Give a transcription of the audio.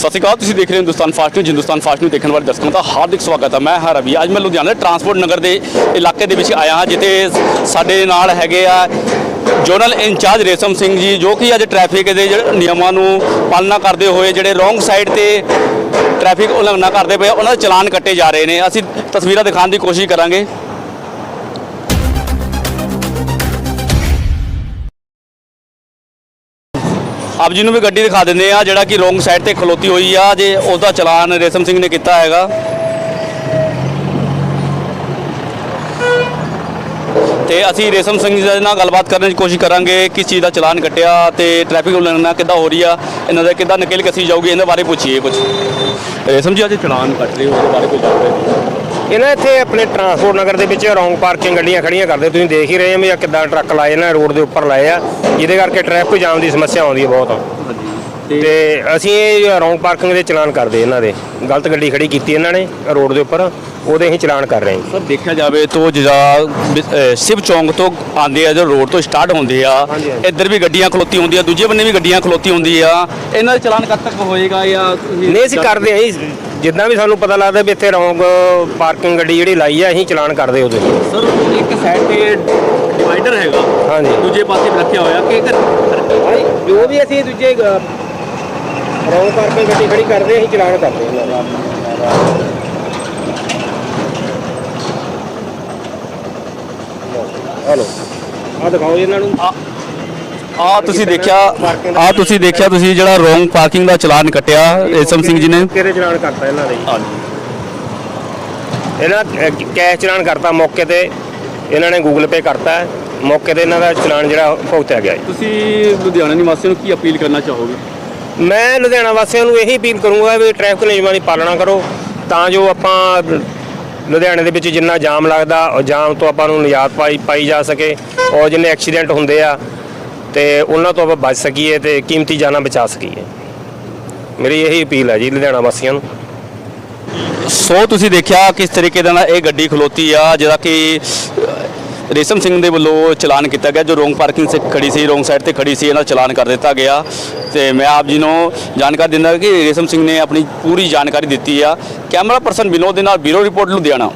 ਸਤਿ ਸ਼੍ਰੀ ਅਕਾਲ, ਤੁਸੀਂ ਦੇਖ ਰਹੇ ਹੋ Hindustan fast news. Hindustan fast news ਦੇਖਣ ਵਾਲੇ ਦਰਸ਼ਕਾਂ ਦਾ ਹਾਰਦਿਕ ਸਵਾਗਤ ਹੈ। ਮੈਂ ਹਾਂ ਰਵੀ। ਅੱਜ ਮੈਂ ਲੁਧਿਆਣਾ ਟਰਾਂਸਪੋਰਟ ਨਗਰ ਦੇ ਇਲਾਕੇ ਦੇ ਵਿੱਚ ਆਇਆ ਹਾਂ, ਜਿੱਥੇ ਸਾਡੇ ਨਾਲ ਹੈਗੇ ਆ ਜੋਨਲ ਇੰਚਾਰਜ ਰੇਸ਼ਮ ਸਿੰਘ ਜੀ, ਜੋ ਕਿ ਅੱਜ ਟ੍ਰੈਫਿਕ ਦੇ ਜਿਹੜੇ ਨਿਯਮਾਂ ਨੂੰ ਪਾਲਣਾ ਕਰਦੇ ਹੋਏ, ਜਿਹੜੇ ਰੋਂਗ ਸਾਈਡ ਤੇ ਟ੍ਰੈਫਿਕ ਉਲੰਘਣਾ ਕਰਦੇ ਪਏ ਉਹਨਾਂ ਦੇ ਚਲਾਨ ਕੱਟੇ ਜਾ ਰਹੇ ਨੇ। ਅਸੀਂ ਤਸਵੀਰਾਂ ਦਿਖਾਉਣ ਦੀ ਕੋਸ਼ਿਸ਼ ਕਰਾਂਗੇ। ਆਪ ਜੀ ਨੂੰ ਵੀ ਗੱਡੀ ਦਿਖਾ ਦਿੰਦੇ ਆ ਜਿਹੜਾ ਕਿ ਰੋਂਗ ਸਾਈਡ ਤੇ ਖਲੋਤੀ ਹੋਈ ਆ, ਜੇ ਉਸ ਚਲਾਨ ਰੇਸ਼ਮ ਸਿੰਘ ਨੇ ਕੀਤਾ ਹੈਗਾ। ਤੇ ਅਸੀਂ ਰੇਸ਼ਮ ਸਿੰਘ ਜੀ ਨਾਲ ਗੱਲਬਾਤ ਕਰਨ ਦੀ ਕੋਸ਼ਿਸ਼ ਕਰਾਂਗੇ ਕਿਸ ਚੀਜ਼ ਦਾ ਚਲਾਨ ਕੱਟਿਆ ਤੇ ਟ੍ਰੈਫਿਕ ਉਲੰਘਣਾ ਕਿੱਦਾਂ ਹੋ ਰਹੀ ਆ ਇਹਨਾਂ ਦਾ ਕਿੱਦਾਂ ਨਿਕਲ ਕੱਸੀ ਜਾਊਗੀ ਇਹਨਾਂ ਬਾਰੇ ਪੁੱਛੀਏ ਕੁਝ ਰੇਸ਼ਮ ਜੀ ਅੱਜ ਚਲਾਨ ਕੱਟ ਰਹੇ ਹੋ ਉਹਦੇ ਬਾਰੇ ਕੋਈ ਜਾਣਕਾਰੀ ਇਹ ਨਾ ਇੱਥੇ ਆਪਣੇ ਟਰਾਂਸਪੋਰਟ ਨਗਰ ਦੇ ਵਿੱਚ ਰੌਂਗ ਪਾਰਕਿੰਗ ਗੱਡੀਆਂ ਖੜੀਆਂ ਕਰਦੇ ਤੁਸੀਂ ਦੇਖ ਹੀ ਰਹੇ ਹੋ ਵੀ ਆਹ ਕਿੱਦਾਂ ਟਰੱਕ ਲਾਏ ਨੇ ਰੋਡ ਦੇ ਉੱਪਰ ਲਾਏ ਆ ਜਿਹਦੇ ਕਰਕੇ ਟ੍ਰੈਫਿਕ ਜਾਮ ਦੀ ਸਮੱਸਿਆ ਆਉਂਦੀ ਹੈ ਬਹੁਤ। ਤੇ ਅਸੀਂ ਇਹ ਰੌਂਗ ਪਾਰਕਿੰਗ ਦੇ ਚਲਾਨ ਕਰਦੇ ਇਹਨਾਂ ਦੇ। ਗਲਤ ਗੱਡੀ ਖੜੀ ਕੀਤੀ ਇਹਨਾਂ ਨੇ ਰੋਡ ਦੇ ਉੱਪਰ ਉਹਦੇ ਅਸੀਂ ਚਲਾਨ ਕਰ ਰਹੇ ਹਾਂ। ਸਰ ਦੇਖਿਆ ਜਾਵੇ ਤਾਂ ਜਿਹੜਾ ਸ਼ਿਵ ਚੌਂਕ ਤੋਂ ਆਉਂਦੇ ਆ ਜੋ ਰੋਡ ਤੋਂ ਸਟਾਰਟ ਹੁੰਦੇ ਆ। ਇੱਧਰ ਵੀ ਗੱਡੀਆਂ ਖਲੋਤੀ ਹੁੰਦੀਆਂ ਦੂਜੇ ਬੰਨੇ ਵੀ ਗੱਡੀਆਂ ਖਲੋਤੀ ਹੁੰਦੀ ਆ। ਇਹਨਾਂ ਦਾ ਚਲਾਨ ਕਦ ਤੱਕ ਹੋਏਗਾ ਜਾਂ ਨਹੀਂ ਅਸੀਂ ਕਰਦੇ ਹਾਂ ਜਿੱਦਾਂ ਵੀ ਸਾਨੂੰ ਪਤਾ ਲੱਗਦਾ ਵੀ ਇੱਥੇ ਰੌਂਗ ਪਾਰਕਿੰਗ ਗੱਡੀ ਜਿਹੜੀ ਲਾਈ ਆ ਅਸੀਂ ਚਲਾਨ ਕਰਦੇ ਉਹਦੇ। ਸਰ ਇੱਕ ਸਾਈਡ ਤੇ ਡਿਵਾਈਡਰ ਹੈਗਾ। ਹਾਂਜੀ। ਦੂਜੇ ਪਾਸੇ ਰੱਖਿਆ ਹੋਇਆ ਕਿ ਜੋ ਵੀ ਅਸੀਂ ਦੂਜੇ ਰੌਂਗ ਪਾਰਕਿੰਗ ਗੱਡੀ ਖੜੀ ਕਰਦੇ ਅਸੀਂ ਚਲਾਨ ਕਰਦੇ ਇਹਨਾਂ ਦਾ ਹਲੋ। ਆ ਦਿਖਾਓ ਜੀ ਇਹਨਾਂ ਨੂੰ। ਆ ਤੁਸੀਂ ਦੇਖਿਆ ਆ ਤੁਸੀਂ ਦੇਖਿਆ ਤੁਸੀਂ ਜਿਹੜਾ ਰੋਂਗ ਪਾਰਕਿੰਗ ਦਾ ਚਲਾਨ ਕੱਟਿਆ ਰੇਸ਼ਮ ਸਿੰਘ ਜੀ ਨੇ? ਕਿਹੜੇ ਚਲਾਨ ਕਰਤਾ ਇਹਨਾਂ ਦੇ ਇਹਨਾਂ ਕੈਸ਼ ਚਲਾਨ ਕਰਤਾ ਮੌਕੇ ਤੇ ਇਹਨਾਂ ਨੇ ਗੂਗਲ ਪੇ ਕਰਤਾ। ਮੌਕੇ ਤੇ ਇਹਨਾਂ ਦਾ ਚਲਾਨ ਜਿਹੜਾ ਭੁਗਤਿਆ ਗਿਆ ਤੁਸੀਂ ਲੁਧਿਆਣਾ ਨਿਵਾਸੀਆਂ ਨੂੰ ਕੀ ਅਪੀਲ ਕਰਨਾ ਚਾਹੋਗੇ? ਮੈਂ ਲੁਧਿਆਣਾ ਵਾਸੀਆਂ ਨੂੰ ਇਹੀ ਅਪੀਲ ਕਰੂੰਗਾ ਵੀ ਟ੍ਰੈਫਿਕ ਨਿਯਮਾਂ ਦੀ ਪਾਲਣਾ ਕਰੋ, ਤਾਂ ਜੋ ਆਪਾਂ ਲੁਧਿਆਣੇ ਦੇ ਵਿੱਚ ਜਿੰਨਾ ਜਾਮ ਲੱਗਦਾ, ਉਹ ਜਾਮ ਤੋਂ ਆਪਾਂ ਨੂੰ ਨਿਜਾਤ ਪਾਈ ਪਾਈ ਜਾ ਸਕੇ, ਔਰ ਜਿੰਨੇ ਐਕਸੀਡੈਂਟ ਹੁੰਦੇ ਆ, ਤੇ ਉਹਨਾਂ ਤੋਂ ਆਪਾਂ ਬਚ ਸਕੀਏ ਤੇ ਕੀਮਤੀ ਜਾਨਾਂ ਬਚਾ ਸਕੀਏ। ਮੇਰੀ ਇਹੀ ਅਪੀਲ ਹੈ ਜੀ ਲੁਧਿਆਣਾ ਵਾਸੀਆਂ ਨੂੰ। ਸੋ ਤੁਸੀਂ ਦੇਖਿਆ ਕਿਸ ਤਰੀਕੇ ਦੇ ਨਾਲ ਇਹ ਗੱਡੀ ਖਲੋਤੀ ਆ, ਜਿਹੜਾ ਕਿ ਰੇਸ਼ਮ ਸਿੰਘ ਦੇ ਵੱਲੋਂ ਚਲਾਨ ਕੀਤਾ ਗਿਆ, ਜੋ ਰੋਂਗ ਪਾਰਕਿੰਗ ਸੇ ਖੜੀ ਸੀ, ਰੋਂਗ ਸਾਈਡ ਤੇ ਖੜੀ ਸੀ, ਇਹਨਾਂ ਦਾ ਚਲਾਨ ਕਰ ਦਿੱਤਾ ਗਿਆ। ਤੇ ਮੈਂ ਆਪ ਜੀ ਨੂੰ ਜਾਣਕਾਰੀ ਦਿੰਦਾ ਕਿ ਰੇਸ਼ਮ ਸਿੰਘ ਨੇ ਆਪਣੀ ਪੂਰੀ ਜਾਣਕਾਰੀ ਦਿੱਤੀ ਆ। ਕੈਮਰਾ ਪਰਸਨ ਵਿਨੋਦ ਦੇ ਨਾਲ ਬਿਊਰੋ ਰਿਪੋਰਟ, ਲੁਧਿਆਣਾ।